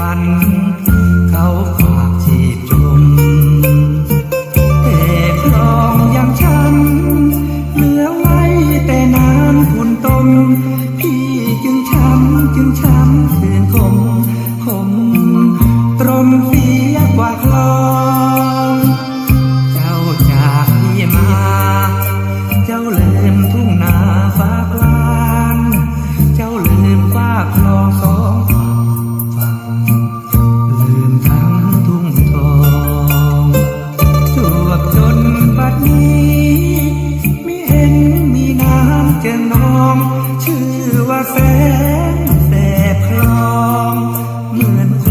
ฝัน เขาค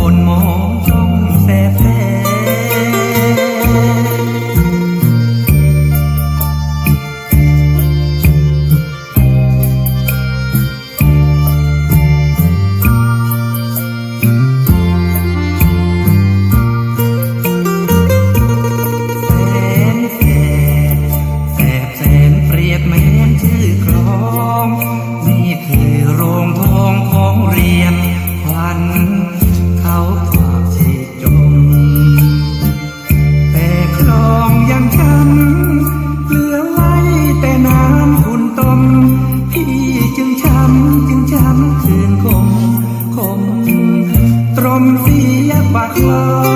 muôn môn มเ